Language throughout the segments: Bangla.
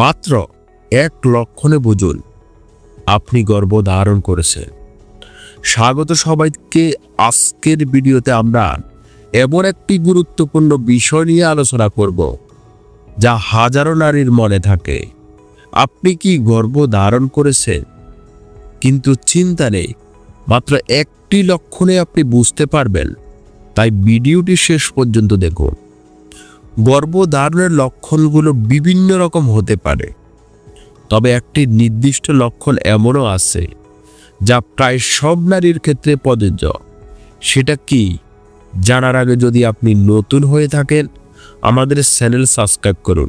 মাত্র এক লক্ষণে বুঝুন, আপনি গর্ব ধারণ করেছেন। স্বাগত সবাইকে আজকের ভিডিওতে আমরা এমন একটি গুরুত্বপূর্ণ বিষয় নিয়ে আলোচনা করব, যা হাজারো নারীর মনে থাকে, আপনি কি গর্ব ধারণ করেছেন? কিন্তু চিন্তা নেই, মাত্র একটি লক্ষণে আপনি বুঝতে পারবেন। তাই ভিডিওটি শেষ পর্যন্ত দেখুন। গর্ভধারণের লক্ষণগুলো বিভিন্ন রকম হতে পারে। তবে একটি নির্দিষ্ট লক্ষণ এমনও আছে, যা প্রায় সব নারীর ক্ষেত্রে প্রযোজ্য। সেটা কি? জানার আগে যদি আপনি নতুন হয়ে থাকেন, আমাদের চ্যানেল সাবস্ক্রাইব করুন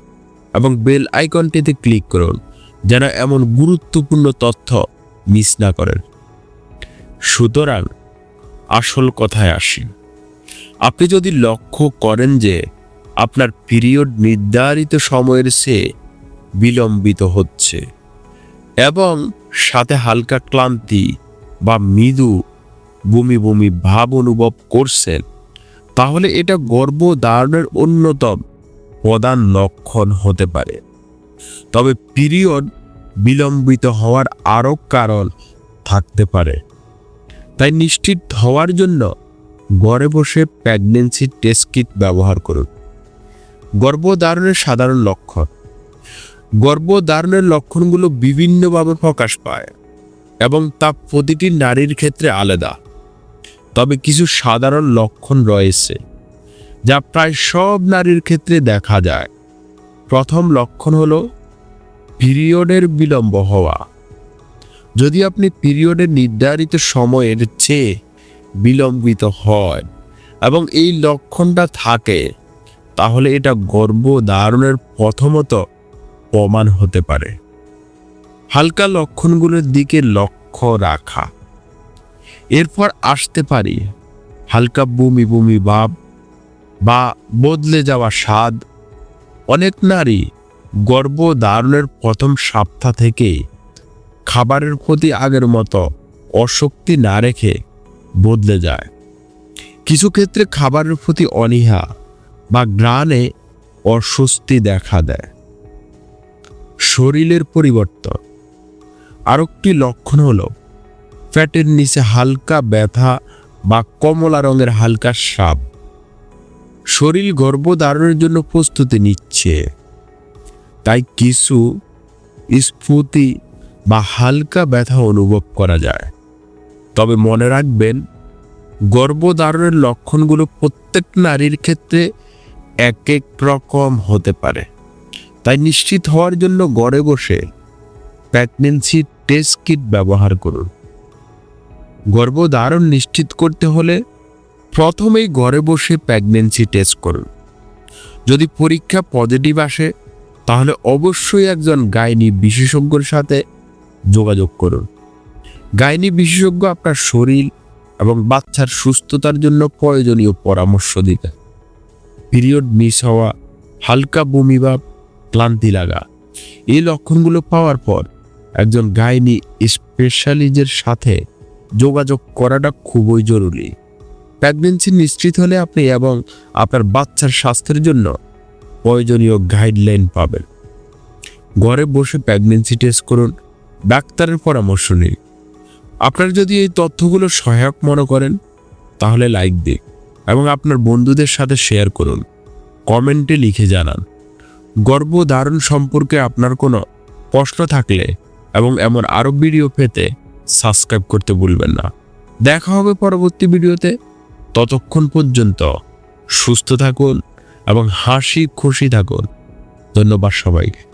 এবং বেল আইকনটিতে ক্লিক করুন, যেন এমন গুরুত্বপূর্ণ তথ্য মিস না করেন। সুতরাং আসল কথায় আসি। আপনি যদি লক্ষ্য করেন যে আপনার পিরিয়ড নির্ধারিত সময়ের চেয়ে বিলম্বিত হচ্ছে এবং সাথে হালকা ক্লান্তি বা মৃদু বমি বমি ভাব অনুভব করছেন, তাহলে এটা গর্ভধারণের অন্যতম প্রধান লক্ষণ হতে পারে। তবে পিরিয়ড বিলম্বিত হওয়ার আরও কারণ থাকতে পারে। তাই নিশ্চিত হওয়ার জন্য ঘরে বসে প্রেগনেন্সি টেস্ট কিট ব্যবহার করুন। গর্ভধারণের সাধারণ লক্ষণ। গর্ভধারণের লক্ষণগুলো বিভিন্নভাবে প্রকাশ পায় এবং তা প্রতিটি নারীর ক্ষেত্রে আলাদা। তবে কিছু সাধারণ লক্ষণ রয়েছে যা প্রায় সব নারীর ক্ষেত্রে দেখা যায়। প্রথম লক্ষণ হল পিরিয়ডের বিলম্ব হওয়া। যদি আপনি পিরিয়ডের নির্ধারিত সময়ের চেয়ে বিলম্বিত হয় এবং এই লক্ষণটা থাকে তাহলে এটা গর্ভধারণের প্রথমত প্রমাণ হতে পারে। হালকা লক্ষণগুলোর দিকে লক্ষ্য রাখা। এরপর আসতে পারি। হালকা বমি বমি ভাব বা বদলে যাওয়া স্বাদ। অনেক নারী গর্ভধারণের প্রথম সপ্তাহ থেকে খাবারের প্রতি আগের মতো অশক্তি না রেখে বদলে যায়। কিছু ক্ষেত্রে খাবারের প্রতি অনীহা বা গ্রানে অস্বস্তি দেখা দেয়। শরীরের পরিবর্তন। আরেকটি লক্ষণ হলো, ফ্যাটের নিচে হালকা ব্যথা বা কমলা রঙের হালকা সাপ শরীর গর্ভধারণের জন্য প্রস্তুতি নিচ্ছে। তাই কিছু স্ফুতি বা হালকা ব্যথা অনুভব করা যায়। তবে মনে রাখবেন, গর্ভধারণের লক্ষণগুলো প্রত্যেক নারীর ক্ষেত্রে এক এক রকম হতে পারে। তাই নিশ্চিত হওয়ার জন্য ঘরে বসে প্রেগনেন্সি টেস্ট কিট ব্যবহার করুন। গর্ভধারণ নিশ্চিত করতে হলে প্রথমেই ঘরে বসে প্রেগনেন্সি টেস্ট করুন। যদি পরীক্ষা পজিটিভ আসে, তাহলে অবশ্যই একজন গাইনি বিশেষজ্ঞর সাথে যোগাযোগ করুন। গাইনি বিশেষজ্ঞ আপনার শরীর এবং বাচ্চার সুস্থতার জন্য প্রয়োজনীয় পরামর্শ দিতে পিরিয়ড মিস হওয়া, হালকা বমি বা ক্লান্তি লাগা। এই লক্ষণগুলো পাওয়ার পর একজন গাইনি স্পেশালিজের সাথে যোগাযোগ করাটা খুবই জরুরি। প্রেগনেন্সি নিশ্চিত হলে আপনি এবং আপনার বাচ্চার স্বাস্থ্যের জন্য প্রয়োজনীয় গাইডলাইন পাবেন। ঘরে বসে প্রেগনেন্সি টেস্ট করুন, ডাক্তারের পরামর্শ নিন। আপনার যদি এই তথ্যগুলো সহায়ক মনে করেন, তাহলে লাইক দিন। এবং আপনার বন্ধুদের সাথে শেয়ার করুন। কমেন্টে লিখে জানান গর্ভধারণ সম্পর্কে আপনার কোনো প্রশ্ন থাকলে এবং এমন আরও ভিডিও পেতে সাবস্ক্রাইব করতে ভুলবেন না। দেখা হবে পরবর্তী ভিডিওতে ততক্ষণ পর্যন্ত সুস্থ থাকুন এবং হাসি খুশি থাকুন। ধন্যবাদ সবাইকে।